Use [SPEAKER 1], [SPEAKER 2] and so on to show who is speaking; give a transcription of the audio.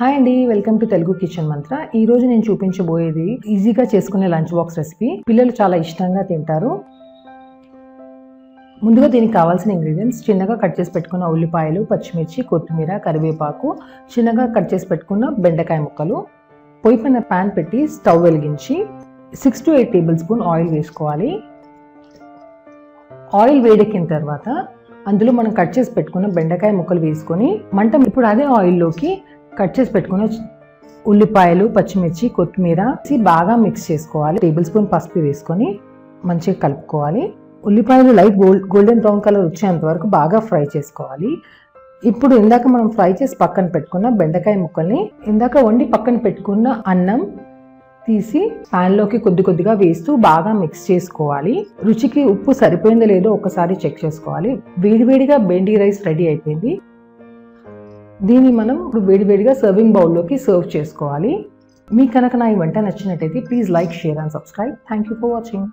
[SPEAKER 1] Hi అండి welcome to Telugu kitchen మంత్ర ఈ రోజు నేను చూపించబోయేది ఈజీగా చేసుకునే లంచ్ బాక్స్ రెసిపీ పిల్లలు చాలా ఇష్టంగా తింటారు. ముందుగా దీనికి కావాల్సిన ఇంగ్రీడియంట్స్ చిన్నగా కట్ చేసి పెట్టుకున్న ఉల్లిపాయలు పచ్చిమిర్చి కొత్తిమీర కరివేపాకు చిన్నగా కట్ చేసి పెట్టుకున్న బెండకాయ ముక్కలు. పొయ్యి పైన ప్యాన్ పెట్టి స్టవ్ వెలిగించి six to eight tablespoon oil వేసుకోవాలి. ఆయిల్ వేడెక్కిన తర్వాత అందులో మనం కట్ చేసి పెట్టుకున్న బెండకాయ ముక్కలు వేసుకొని మంట ఇప్పుడు అదే ఆయిల్లోకి కట్ చేసి పెట్టుకున్న ఉల్లిపాయలు పచ్చిమిర్చి కొత్తిమీర వేసి బాగా మిక్స్ చేసుకోవాలి. టేబుల్ స్పూన్ పసుపు వేసుకొని మంచిగా కలుపుకోవాలి. ఉల్లిపాయలు light gold golden brown colour వచ్చేంత వరకు బాగా ఫ్రై చేసుకోవాలి. ఇప్పుడు ఇందాక మనం ఫ్రై చేసి పక్కన పెట్టుకున్న బెండకాయ ముక్కల్ని ఇందాక వండి పక్కన పెట్టుకున్న అన్నం తీసి ప్యాన్లోకి కొద్ది కొద్దిగా వేస్తూ బాగా మిక్స్ చేసుకోవాలి. రుచికి ఉప్పు సరిపోయిందో లేదో ఒకసారి చెక్ చేసుకోవాలి. వేడివేడిగా బెండి రైస్ రెడీ అయిపోయింది. దీన్ని మనం ఇప్పుడు వేడివేడిగా సర్వింగ్ బౌల్లోకి సర్వ్ చేసుకోవాలి. మీ కనుక నా ఈ వంట నచ్చినట్టయితే please like share and subscribe thank you for watching